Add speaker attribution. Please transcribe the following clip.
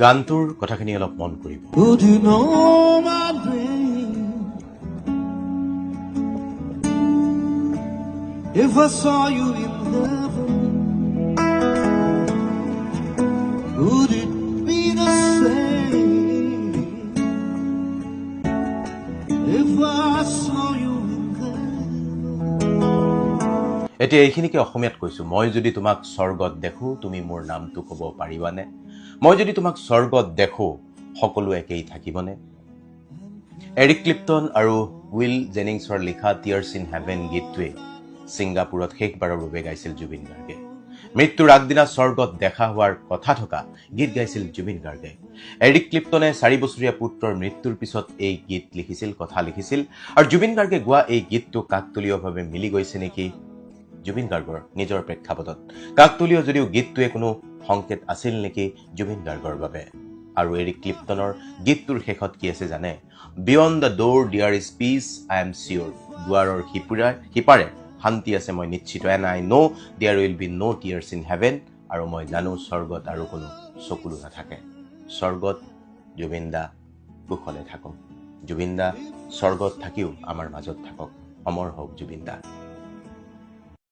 Speaker 1: গানটোৰ কথাখিনি অলপ মন কৰিব। এতিয়া এইখিনিকে অসমীয়াত কৈছো। মই যদি তোমাক স্বৰ্গত দেখো তুমি মোৰ নামটো কব পাৰিবানে? মই যদি তোমাক স্বৰ্গত দেখো সকলো একেই থাকিবনে? এৰিক ক্লিপ্টন আৰু উইল জেনিংছৰ লিখা টিয়াৰ্ছ ইন হেভেন গীতটোৱে ছিংগাপুৰত শেষবাৰৰ বাবে গাইছিল জুবিন গাৰ্গে। মৃত্যুৰ আগদিনা স্বৰ্গত দেখা হোৱাৰ কথা থকা গীত গাইছিল জুবিন গাৰ্গে। এৰিক ক্লিপ্টনে চাৰি বছৰীয়া পুত্ৰৰ মৃত্যুৰ পিছত এই গীত লিখিছিল কথা লিখিছিল আৰু জুবিন গাৰ্গে গোৱা এই গীতটো কাকতলীয়ভাৱে মিলি গৈছে নেকি? জুবিন গাৰ্গৰ নিজৰ প্ৰেক্ষাপটত। কাকতলীয় যদিও গীতটোৱে কোনো সংকেত আছিল নেকি জুবিন গাৰ্গৰ বাবে। আৰু এৰিক ক্লিপ্টনৰ গীতটোৰ শেষত কি আছে জানে? Beyond the door dear is peace I am sure দুৱাৰৰ সিপুৰা সিপাৰে শান্তি আছে মই নিশ্চিত। And I know' there will be no' tears in heaven আৰু মই জানো স্বৰ্গত আৰু কোনো চকুলো নাথাকে। স্বৰ্গত জুবিন দা কুশলে থাকক। জুবিন দা স্বৰ্গত থাকিও আমাৰ মাজত থাকক। অমৰ হওক জুবিন দা